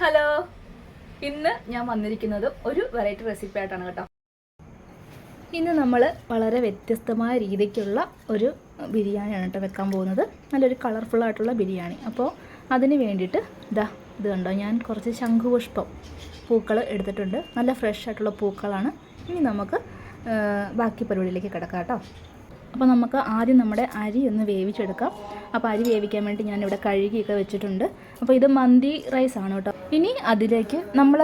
Hello. ഇന്ന് ഞാൻ വന്നിരിക്കുന്നത് ഒരു വെറൈറ്റി റെസിപ്പി ആയിട്ടാണ് കേട്ടോ. ഇന്ന് നമ്മൾ വളരെ വ്യത്യസ്തമായ രീതിക്കുള്ള ഒരു ബിരിയാണിയാണ് കേട്ടോ വെക്കാൻ പോകുന്നത്. നല്ലൊരു കളർഫുൾ ആയിട്ടുള്ള ബിരിയാണി. അപ്പോൾ അതിന് വേണ്ടിയിട്ട് ഇതാ ഇത് കണ്ടോ? ഞാൻ കുറച്ച് ശംഖുപുഷ്പം പൂക്കൾ എടുത്തിട്ടുണ്ട്. നല്ല ഫ്രഷ് ആയിട്ടുള്ള പൂക്കളാണ്. ഇനി നമുക്ക് ബാക്കി പരിപാടിയിലേക്ക് കിടക്കാം കേട്ടോ. അപ്പോൾ നമുക്ക് ആദ്യം നമ്മുടെ അരി ഒന്ന് വേവിച്ചെടുക്കാം. അപ്പോൾ അരി വേവിക്കാൻ വേണ്ടി ഞാനിവിടെ കഴുകിയൊക്കെ വെച്ചിട്ടുണ്ട്. അപ്പോൾ ഇത് മന്തി റൈസ് ആണ് കേട്ടോ. ഇനി അതിലേക്ക് നമ്മൾ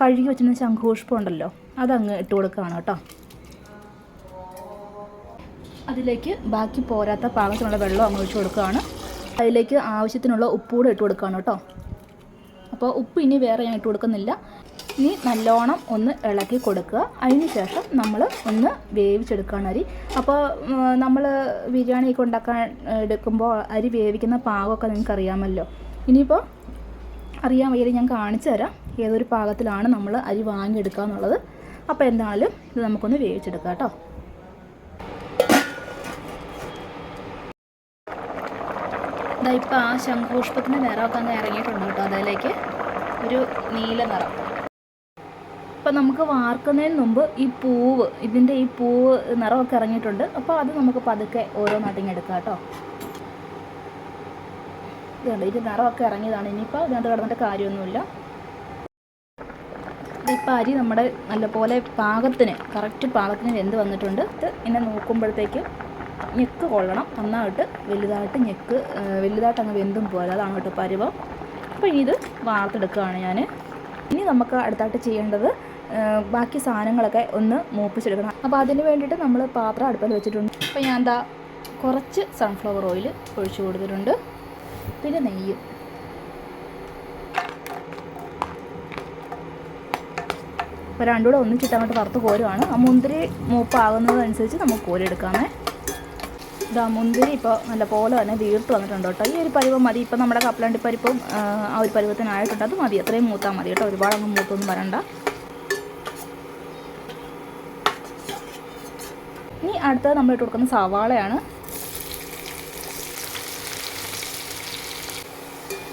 കഴുകി വെച്ചിരുന്ന ശംഖുപുഷ്പം ഉണ്ടല്ലോ അതങ്ങ് ഇട്ട് കൊടുക്കുകയാണ് കേട്ടോ. അതിലേക്ക് ബാക്കി പോരാത്ത പാകത്തിനുള്ള വെള്ളം അങ്ങ് ഒഴിച്ച് കൊടുക്കുകയാണ്. അതിലേക്ക് ആവശ്യത്തിനുള്ള ഉപ്പുകൂടെ ഇട്ട് കൊടുക്കുകയാണ് കേട്ടോ. അപ്പോൾ ഉപ്പ് ഇനി വേറെ ഞാൻ ഇട്ട് കൊടുക്കുന്നില്ല. ഇനി നല്ലോണം ഒന്ന് ഇളക്കി കൊടുക്കുക. അതിന് ശേഷം നമ്മൾ ഒന്ന് വേവിച്ചെടുക്കുകയാണ് അരി. അപ്പോൾ നമ്മൾ ബിരിയാണിയൊക്കെ ഉണ്ടാക്കാൻ എടുക്കുമ്പോൾ അരി വേവിക്കുന്ന പാകമൊക്കെ നിങ്ങൾക്ക് അറിയാമല്ലോ. ഇനിയിപ്പോൾ അറിയാൻ വയ്യത് ഞാൻ കാണിച്ചു തരാം ഏതൊരു പാകത്തിലാണ് നമ്മൾ അരി വാങ്ങിയെടുക്കുക എന്നുള്ളത്. അപ്പോൾ എന്തായാലും ഇത് നമുക്കൊന്ന് വേവിച്ചെടുക്കാം കേട്ടോ. ഇതാ ഇപ്പോൾ ആ ശംഖുപുഷ്പത്തിന്റെ നിറമൊക്കെ അങ്ങ് ഇറങ്ങിയിട്ടുണ്ട് കേട്ടോ. അതിലേക്ക് ഒരു നീല നിറം. അപ്പം നമുക്ക് വാർക്കുന്നതിന് മുമ്പ് ഈ പൂവ് ഇതിന്റെ ഈ പൂവ് നിറമൊക്കെ ഇറങ്ങിയിട്ടുണ്ട്. അപ്പോൾ അത് നമുക്ക് പതുക്കെ ഓരോ നട്ടിങ് എടുക്കാം കേട്ടോ ഇതുണ്ട് ഇത് നിറമൊക്കെ ഇറങ്ങിയതാണ്. ഇനിയിപ്പോൾ ഇതിനകത്ത് കിടന്നിട്ട് കാര്യമൊന്നുമില്ല. ഇപ്പം അരി നമ്മുടെ നല്ലപോലെ പാകത്തിന് കറക്റ്റ് പാകത്തിന് വെന്ത് വന്നിട്ടുണ്ട്. ഇത് ഇങ്ങനെ നോക്കുമ്പോഴത്തേക്കും ഞെക്ക് കൊള്ളണം. നന്നായിട്ട് വലുതായിട്ട് ഞെക്ക് വലുതായിട്ട് അങ്ങ് വെന്തും പോലെ. അതാണ് കേട്ടോ പരുവം. അപ്പോൾ ഇനി ഇത് വാർത്തെടുക്കുകയാണ് ഞാൻ ഇനി നമുക്ക് അടുത്തായിട്ട് ചെയ്യേണ്ടത് ബാക്കി സാധനങ്ങളൊക്കെ ഒന്ന് മൂപ്പിച്ചെടുക്കണം. അപ്പോൾ അതിന് വേണ്ടിയിട്ട് നമ്മൾ പാത്രം അടുപ്പിൽ വെച്ചിട്ടുണ്ട്. അപ്പോൾ ഞാൻ എന്താ കുറച്ച് സൺഫ്ലവർ ഓയിൽ ഒഴിച്ചു കൊടുത്തിട്ടുണ്ട്. പിന്നെ നെയ്യ്. അപ്പോൾ രണ്ടും കൂടെ ഒന്നിച്ചിട്ട് അങ്ങോട്ട് വറുത്ത് കോരുവാണ്. ആ മുന്തിരി മൂപ്പാകുന്നതനുസരിച്ച് നമുക്ക് കോരിയെടുക്കാമേ. ഇതാ മുന്തിരി ഇപ്പോൾ നല്ല പോലെ തന്നെ വീർത്ത് വന്നിട്ടുണ്ട് കേട്ടോ. ഈ ഒരു പരുവം മതി. ഇപ്പം നമ്മുടെ കപ്പലണ്ടി പരിപ്പും ആ, ഒരു പരുവത്തിനായിട്ടുണ്ട് അത് മതി. അത്രയും മൂത്താൽ മതി കേട്ടോ. ഒരുപാടൊന്നും മൂത്തൊന്നും വരണ്ട. ഇനി അടുത്തത് നമ്മൾ ഇട്ട് കൊടുക്കുന്ന സവാളയാണ്.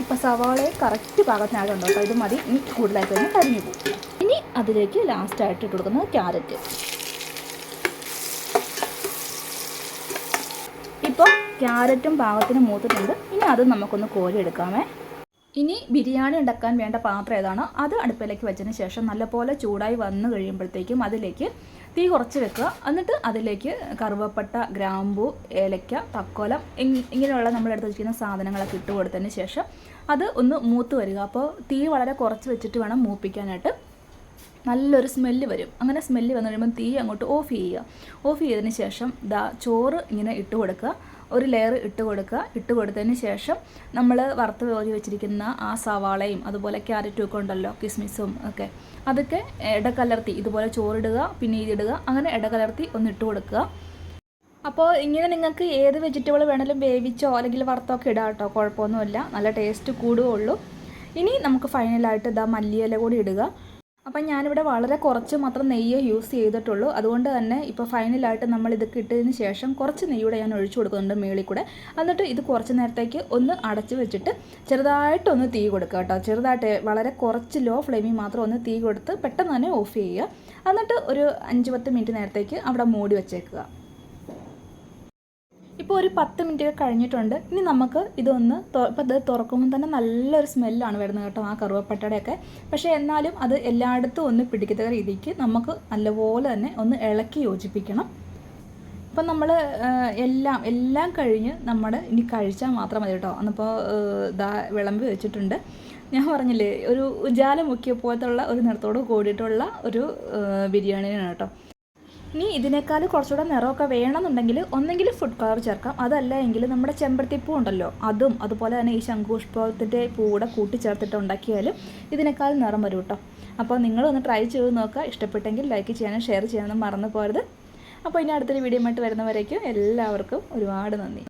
ഇപ്പം സവാളയെ കറക്റ്റ് പാകത്തിനായിട്ടുണ്ട് കേട്ടോ. ഇത് മതി. ഇനി കൂടുതലായിട്ട് തന്നെ കരിഞ്ഞു പോകും. ഇനി അതിലേക്ക് ലാസ്റ്റായിട്ട് ഇട്ട് കൊടുക്കുന്നത് ക്യാരറ്റ്. ഇപ്പോൾ ക്യാരറ്റും പാകത്തിന് മൂത്തിട്ടുണ്ട്. ഇനി അത് നമുക്കൊന്ന് കോരി എടുക്കാമേ ഇനി ബിരിയാണി ഉണ്ടാക്കാൻ വേണ്ട പാത്രം ഏതാണോ? അത് അടുപ്പിലേക്ക് വെച്ചതിന് ശേഷം നല്ലപോലെ ചൂടായി വന്നു കഴിയുമ്പോഴത്തേക്കും അതിലേക്ക് തീ കുറച്ച് വെക്കുക. എന്നിട്ട് അതിലേക്ക് കറുവപ്പട്ട ഗ്രാമ്പു ഏലക്ക തക്കോലം ഇങ്ങനെയുള്ള നമ്മൾ എടുത്ത് വെച്ചിരിക്കുന്ന സാധനങ്ങളൊക്കെ ഇട്ട് കൊടുത്തതിന് ശേഷം അത് ഒന്ന് മൂത്ത് വരിക. അപ്പോൾ തീ വളരെ കുറച്ച് വെച്ചിട്ട് വേണം മൂപ്പിക്കാനായിട്ട്. നല്ലൊരു സ്മെല്ല് വരും. അങ്ങനെ സ്മെല്ല് വന്നു കഴിയുമ്പോൾ തീ അങ്ങോട്ട് ഓഫ് ചെയ്യുക. ഓഫ് ചെയ്തതിന് ശേഷം ദാ ചോറ് ഇങ്ങനെ ഇട്ട് കൊടുക്കുക. ഒരു ലെയർ ഇട്ട് കൊടുക്കുക. ഇട്ട് കൊടുത്തതിന് ശേഷം നമ്മൾ വറുത്ത് കോരി വെച്ചിരിക്കുന്ന ആ സവാളയും അതുപോലെ ക്യാരറ്റും ഒക്കെ ഉണ്ടല്ലോ കിസ്മിസും ഒക്കെ. അതൊക്കെ ഇടകലർത്തി ഇതുപോലെ ചോറിടുക പിന്നെ ഇതിടുക അങ്ങനെ ഇടകലർത്തി ഒന്ന് ഇട്ട് കൊടുക്കുക. അപ്പോൾ ഇങ്ങനെ നിങ്ങൾക്ക് ഏത് വെജിറ്റബിൾ വേണമെങ്കിലും വേവിച്ചോ അല്ലെങ്കിൽ വറുത്തോ ഇടാം കേട്ടോ. കുഴപ്പമൊന്നുമില്ല. നല്ല ടേസ്റ്റ് കൂടുകയുള്ളൂ. ഇനി നമുക്ക് ഫൈനലായിട്ട് ഇതാ മല്ലിയില കൂടി ഇടുക. അപ്പം ഞാനിവിടെ വളരെ കുറച്ച് മാത്രം നെയ്യ് യൂസ് ചെയ്തിട്ടുള്ളൂ. അതുകൊണ്ട് തന്നെ ഇപ്പോൾ ഫൈനലായിട്ട് നമ്മൾ ഇത് കിട്ടിയതിന് ശേഷം കുറച്ച് നെയ്യൂടെ ഞാൻ ഒഴിച്ചു കൊടുക്കുന്നുണ്ട് മേളിൽ കൂടെ. എന്നിട്ട് ഇത് കുറച്ച് നേരത്തേക്ക് ഒന്ന് അടച്ചു വെച്ചിട്ട് ചെറുതായിട്ടൊന്ന് തീ കൊടുക്കുക കേട്ടോ. ചെറുതായിട്ട് വളരെ കുറച്ച് ലോ ഫ്ലെയിമിൽ മാത്രം ഒന്ന് തീ കൊടുത്ത് പെട്ടെന്ന് തന്നെ ഓഫ് ചെയ്യുക. എന്നിട്ട് ഒരു അഞ്ച് പത്ത് മിനിറ്റ് നേരത്തേക്ക് അവിടെ മൂടി വെച്ചേക്കുക. ഇപ്പോൾ ഒരു പത്ത് മിനിറ്റ് കഴിഞ്ഞിട്ടുണ്ട്. ഇനി നമുക്ക് ഇതൊന്ന് ഇപ്പോൾ ഇത് തുറക്കുമ്പോൾ തന്നെ നല്ലൊരു സ്മെല്ലാണ് വരുന്നത് കേട്ടോ ആ കറുവപ്പട്ടയുടെയൊക്കെ. പക്ഷേ എന്നാലും അത് എല്ലായിടത്തും ഒന്ന് പിടിക്കുന്ന രീതിക്ക് നമുക്ക് നല്ലപോലെ തന്നെ ഒന്ന് ഇളക്കി യോജിപ്പിക്കണം. ഇപ്പം നമ്മൾ എല്ലാം എല്ലാം കഴിഞ്ഞ് നമ്മൾ ഇനി കഴിച്ചാൽ മാത്രം മതി കേട്ടോ. അന്നിപ്പോൾ ഇതാ വിളമ്പി വെച്ചിട്ടുണ്ട്. ഞാൻ പറഞ്ഞില്ലേ ഒരു ഉജാല മുക്കിയ പോലത്തുള്ള ഒരു നിറത്തോട് കൂടിയിട്ടുള്ള ഒരു ബിരിയാണിയാണ് കേട്ടോ. ഇനി ഇതിനേക്കാൾ കുറച്ചുകൂടെ നിറമൊക്കെ വേണമെന്നുണ്ടെങ്കിൽ ഒന്നെങ്കിൽ ഫുഡ് കളർ ചേർക്കാം. അതല്ല എങ്കിൽ നമ്മുടെ ചെമ്പരത്തിപ്പൂ ഉണ്ടല്ലോ അതും അതുപോലെ തന്നെ ഈ ശംഖുപുഷ്പത്തിന്റെ പൂ കൂടെ കൂട്ടിച്ചേർത്തിട്ട് ഉണ്ടാക്കിയാലും ഇതിനേക്കാൾ നിറം വരും കേട്ടോ അപ്പോൾ നിങ്ങളൊന്ന് ട്രൈ ചെയ്ത് നോക്കുക. ഇഷ്ടപ്പെട്ടെങ്കിൽ ലൈക്ക് ചെയ്യാനും ഷെയർ ചെയ്യാനും മറന്നു പോരുത് അപ്പോൾ ഇനി അടുത്തൊരു വീഡിയോ ആയിട്ട് വരുന്നവരേക്കും എല്ലാവർക്കും ഒരുപാട് നന്ദി.